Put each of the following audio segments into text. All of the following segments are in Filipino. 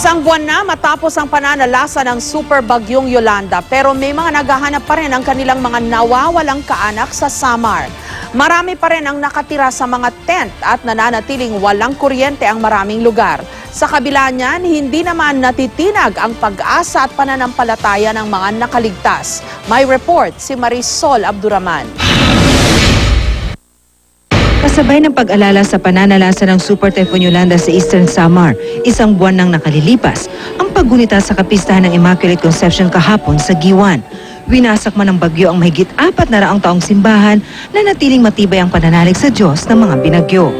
Isang buwan na matapos ang pananalasa ng super bagyong Yolanda pero may mga naghahanap pa rin ang kanilang mga nawawalang kaanak sa Samar. Marami pa rin ang nakatira sa mga tent at nananatiling walang kuryente ang maraming lugar. Sa kabila niyan, hindi naman natitinag ang pag-asa at pananampalataya ng mga nakaligtas. May report si Marisol Abduraman. Kasabay ng pag-alala sa pananalasa ng Super Typhoon Yolanda sa Eastern Samar, isang buwan nang nakalilipas, ang paggunita sa kapistahan ng Immaculate Conception kahapon sa Giwan. Winasak man ng bagyo ang mahigit apat na raang taong simbahan na natiling matibay ang pananalig sa Diyos ng mga binagyo.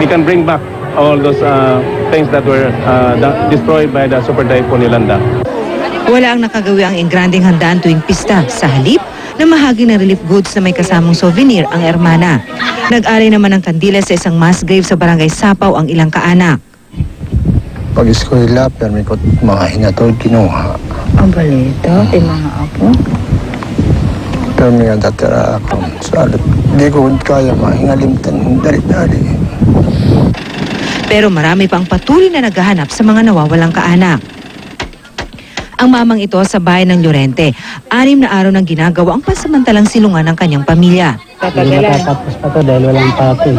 we can bring back all those uh, things that were uh, da- destroyed by the Super Typhoon Yolanda. Wala ang nakagawi ang ingranding handaan tuwing pista. Sa halip, na mahagi ng relief goods na may kasamang souvenir ang ermana. Nag-ari naman ng kandila sa isang mass grave sa barangay Sapaw ang ilang kaanak. Pag eskwela, permi ko mga hinatod kinuha. Ang balita, kay mga apo. Permi nga datira ako. Sa alit, di ko kaya mahingalimtan dali-dali. Pero marami pang patuloy na naghahanap sa mga nawawalang kaanak. Ang mamang ito sa bayan ng Llorente, anim na araw nang ginagawa ang pansamantalang silungan ng kanyang pamilya. Tatagalan. Tapos pa to dahil walang pato.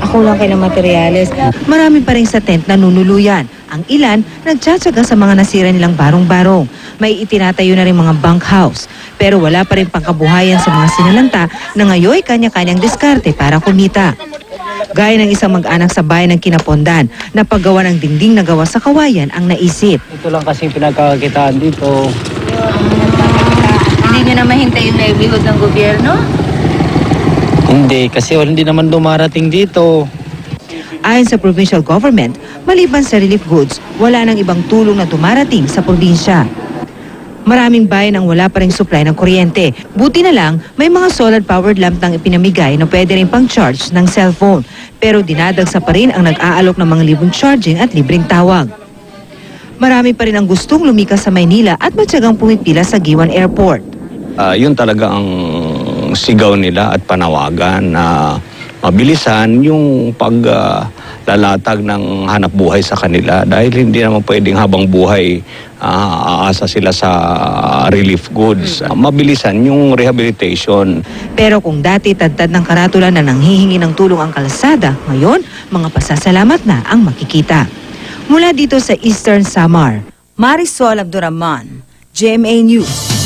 Ako lang kayo ng materyales. Marami pa rin sa tent na nunuluyan. Ang ilan, nagtsatsaga sa mga nasira nilang barong-barong. May itinatayo na rin mga bunkhouse. Pero wala pa rin pangkabuhayan sa mga sinalanta na ngayon kanya-kanyang diskarte para kumita. Gaya ng isang mag-anak sa bayan ng Kinapondan na paggawa ng dingding na gawa sa kawayan ang naisip. Ito lang kasi pinagkakitaan dito. Hindi nyo na mahintay yung livelihood ng gobyerno? Hindi, kasi wala- hindi naman dumarating dito. Ayon sa provincial government, maliban sa relief goods, wala nang ibang tulong na dumarating sa probinsya. Maraming bayan ang wala pa ring supply ng kuryente. Buti na lang, may mga solar-powered lamp nang ipinamigay na pwede rin pang-charge ng cellphone. Pero dinadagsa pa rin ang nag-aalok ng mga libreng charging at libreng tawag. Marami pa rin ang gustong lumikas sa Maynila at matyagang pumipila sa Giwan Airport. Ah, yun talaga ang sigaw nila at panawagan na mabilisan yung paglalatag ng hanap buhay sa kanila dahil hindi naman pwedeng habang buhay ah, aasa sila sa relief goods. Ah, mabilisan yung rehabilitation. Pero kung dati tadtad ng karatula na nanghihingi ng tulong ang kalsada, ngayon mga pasasalamat na ang makikita. Mula dito sa Eastern Samar, Marisol Abduraman, GMA News.